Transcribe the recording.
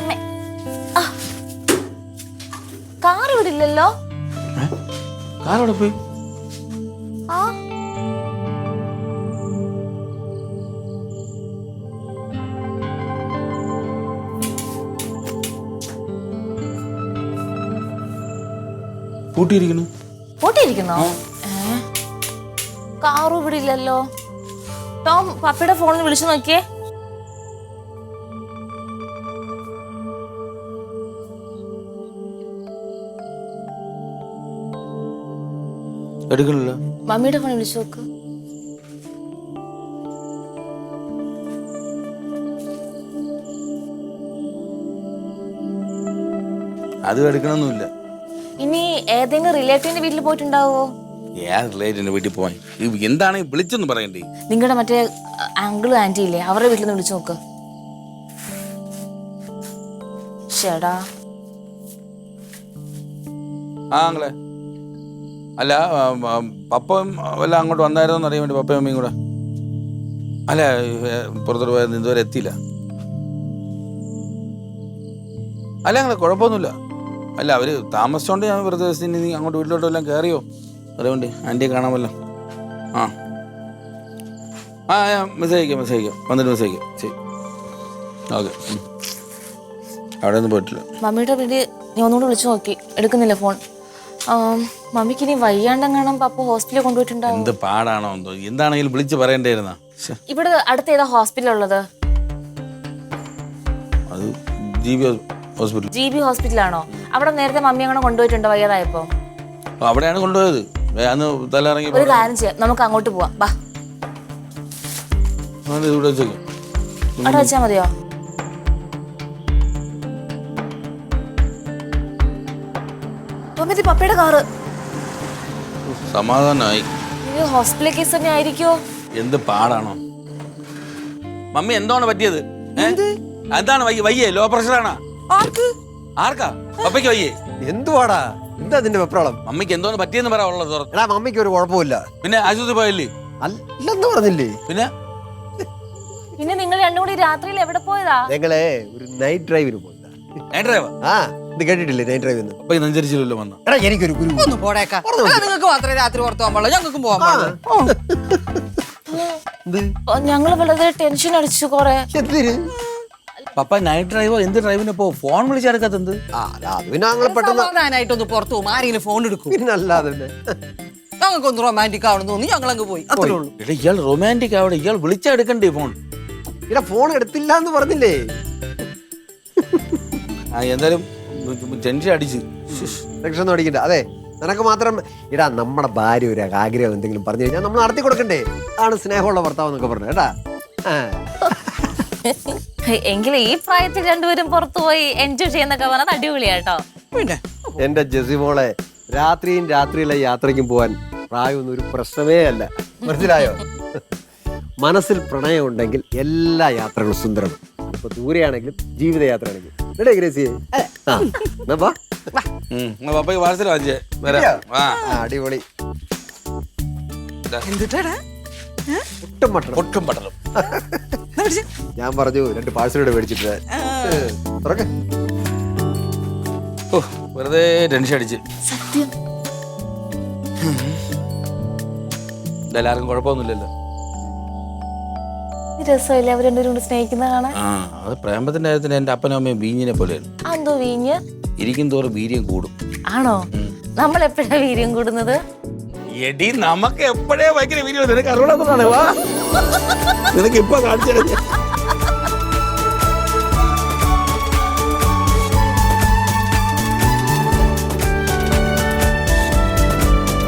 അമ്മ. കാർ ഇവിടെ ഇല്ലല്ലോ. കാറോടെ പോയി? ആ. പൂട്ടിയിരിക്കുന്നു പൂട്ടിയിരിക്കുന്നോ കാറും ഇവിടെ ഇല്ലല്ലോ. ടോം പപ്പയുടെ ഫോണിൽ വിളിച്ചു നോക്കിയേ. എടുക്കണില്ല. മമ്മിയുടെ ഫോൺ വിളിച്ചു നോക്ക്. അത് എടുക്കണമെന്നില്ല ഇനി ഏതെങ്കിലും റിലേറ്റീവിന്റെ വീട്ടിൽ പോയിട്ടുണ്ടാവോ? ഏത് റിലേറ്റീവിന്റെ വീട്ടിൽ പോവാൻ. ഇത് എന്താണ് ഈ വിളിച്ചെന്ന് പറയണ്ടേ? നിങ്ങളുടെ മറ്റേ അങ്കിളും ആന്റി ഇല്ലേ അവരുടെ വീട്ടിൽ നിന്ന് വിളിച്ചു നോക്ക്. ഷേടാ ആ ആങ്ങളെ അല്ല പപ്പയും വല്ല അങ്ങോട്ട് വന്നായിരുന്നോ അറിയാൻ വേണ്ടി പപ്പയും അമ്മയും കൂടെ? അല്ല പുറത്തോട്ട് പോയത് ഇതുവരെ എത്തിയില്ല. അല്ല അങ്ങനെ കുഴപ്പമൊന്നുമില്ല. അല്ല അവർ താമസിച്ചോണ്ട് ഞാൻ വെറുതെ ഇനി അങ്ങോട്ട് വീട്ടിലോട്ട് എല്ലാം കയറിയോ അറിയോണ്ട് ആന്റിയെ കാണാമല്ലോ. ആ. ആ ഞാൻ മെസ്സേജ് അയക്കാം മെസ്സേജ് അയക്കാം. വന്നിട്ട് മെസ്സേജ് അയക്കാം. ശരി. ഓക്കെ. അവിടെ ഒന്നും പോയിട്ടില്ല. മമ്മിയുടെ വീട് ഞാൻ ഒന്നുകൂടെ വിളിച്ചു നോക്കി. എടുക്കുന്നില്ല ഫോൺ? മമ്മിക്ക് ഇനി വയ്യാണ്ടെങ്ങാനും പപ്പ ഹോസ്പിറ്റലിൽ കൊണ്ടുപോയിട്ടുണ്ടാവും എന്ത് പാടാണോ എന്തോ. എന്താണെങ്കിലും വിളിച്ച് പറയണ്ടായിരുന്ന. ഇവിടെ അടുത്ത് ഏതാ ഹോസ്പിറ്റൽ ഉള്ളത് അത് G B hospital. G B ഹോസ്പിറ്റലാണോ? അവിടെ നേരത്തെ മമ്മി അങ്ങനെ കൊണ്ടുപോയിട്ടുണ്ടോ വയ്യാതായപ്പോ? അവിടെയാണ് കൊണ്ടുപോയത്. അന്ന് തലയിറങ്ങി ഒരു കാര്യം ചെയ്യാം. നമുക്ക് അങ്ങോട്ട് പോവാം. വെച്ചേക്കും. അവിടെ വെച്ചാ മതിയോ? ടോമിതി പപ്പയുടെ കാറ്. സമാധാനമായി ഇത് ഹോസ്പിറ്റൽ കേസ് തന്നെ ആയിരിക്കോ എന്ത് പാടാണോ? മമ്മി എന്താണ് പറ്റിയത്? എന്താണ് വയ്യേ ലോ പ്രഷറാണോ ആർക്ക്? ആർക്കാ? പപ്പയ്ക്ക് വയ്യേ. എന്തുവാടാ എന്താ അതിന്റെ വെപ്രാളം? മമ്മിക്ക് എന്തോന്ന് പറ്റിയെന്ന് പറ ഉള്ളത് എടാ മമ്മിക്ക് ഒരു കുഴപ്പമില്ല. പിന്നെ ആശുപത്രി പോയല്ലേ? അല്ലെന്ന് പറഞ്ഞില്ലേ? പിന്നെ? പിന്നെ നിങ്ങൾ രണ്ടും കൂടി രാത്രിയിൽ എവിടെ പോയതാ? ഞങ്ങളെ ഒരു നൈറ്റ് ഡ്രൈവിന് പോയതാ. നൈറ്റ് ഡ്രൈവ് ആ. ഇത് കേട്ടിട്ടില്ലേ നൈറ്റ് ഡ്രൈവ് എന്ന് അപ്പൊ ഇതനുസരിച്ചില്ലല്ലോ വന്ന. എടാ എനിക്കൊരു ഗുരു ഒന്ന് പോടേക്കാ. നിങ്ങൾക്ക് മാത്രമേ രാത്രി പുറത്തു പോകാൻ പാടുള്ളൂ. ഞങ്ങൾക്കും പോകാൻ പാടില്ല ഞങ്ങൾ വളരെ ടെൻഷൻ അടിച്ചു കൊറേ. എന്തിന്? പപ്പ നൈറ്റ് ഡ്രൈവോ എന്ത് ഡ്രൈവിന് പോ? ഫോൺ വിളിച്ചെടുക്കാത്ത എന്ത്? ആ അത് പിന്നെ ഞങ്ങൾ പെട്ടെന്ന് സമാധാനായിട്ടൊന്ന് പുറത്തു പോകും? ആരെങ്കിലും ഫോൺ എടുക്കും. പിന്നെ അല്ലാതെ തന്നെ. ഞങ്ങൾക്കൊന്ന് റൊമാന്റിക് ആവണമെന്ന് തോന്നി ഞങ്ങൾ അങ്ങ് പോയി. അത്രേ ഉള്ളൂ. എടാ ഇയാൾ റൊമാന്റിക് ആവണം. ഇയാൾ വിളിച്ചെടുക്കണ്ടേ ഫോൺ ഇല്ല ഫോൺ എടുത്തില്ല എന്ന് പറഞ്ഞില്ലേ? ആ എന്തായാലും ടെൻഷൻ അടിച്ച്. ഒന്നും അടിക്കണ്ട. അതെ നിനക്ക് മാത്രം ഇടാ നമ്മുടെ ഭാര്യ ഒരു ആഗ്രഹം എന്തെങ്കിലും പറഞ്ഞു കഴിഞ്ഞാൽ നമ്മൾ നടത്തി കൊടുക്കണ്ടേ? അതാണ് സ്നേഹമുള്ള ഭർത്താവ് എന്നൊക്കെ പറഞ്ഞു കേട്ടാ. എങ്കിലും ഈ പ്രായത്തിൽ രണ്ടുപേരും പുറത്തു പോയി എൻജോയ് ചെയ്യുന്നൊക്കെ പറഞ്ഞത് അടിപൊളിയാട്ടോ. പിന്നെ? എന്റെ ജെസിമോളെ രാത്രിയും രാത്രിയിലെ യാത്രയ്ക്കും പോവാൻ പ്രായമൊന്നും ഒരു പ്രശ്നമേ അല്ല. മനസ്സിലായോ? മനസ്സിൽ പ്രണയം ഉണ്ടെങ്കിൽ എല്ലാ യാത്രകളും സുന്ദരമാണ്. ഇപ്പൊ ദൂരെയാണെങ്കിലും ജീവിതയാത്രയാണെങ്കിലും. എടേ ഗ്രേസി ആ എന്നാ വാ. പപ്പയ്ക്ക് പാർസൽ വാങ്ങിച്ചേ വരാം. ആ ആ, അടിപൊളി. എന്തിട്ടാടാ? ഒട്ടും മട്ടണം പൊട്ടും പട്ടലും ഞാൻ പറഞ്ഞു രണ്ട് പാഴ്സലോട് മേടിച്ചിട്ട് തുറക്ക. ഓ വെറുതെ ടെൻഷൻ അടിച്ച്. സത്യം. ഇതെല്ലാവർക്കും കുഴപ്പമൊന്നുമില്ലല്ലോ. രസമില്ലേ? അവർ രണ്ടുപേരും കൂടി സ്നേഹിക്കുന്ന കാണാൻ ആ അത് പ്രേമത്തിന്റെ കാര്യത്തിന് എന്റെ അപ്പനും അമ്മയും ബീഞ്ഞിനെ പോലെയാണ്. എന്തോ വീഞ്ഞ്? ഇരിക്കും തോറും വീര്യം കൂടും. ആണോ? നമ്മൾ എപ്പോഴാ വീര്യം കൂടുന്നത്? എടി നമുക്ക് എപ്പോഴേ ഭയങ്കര വീര്യം നിനക്ക് അറിവുള്ളതാണ് വാ. നിനക്ക് ഇപ്പൊ കാണിച്ചു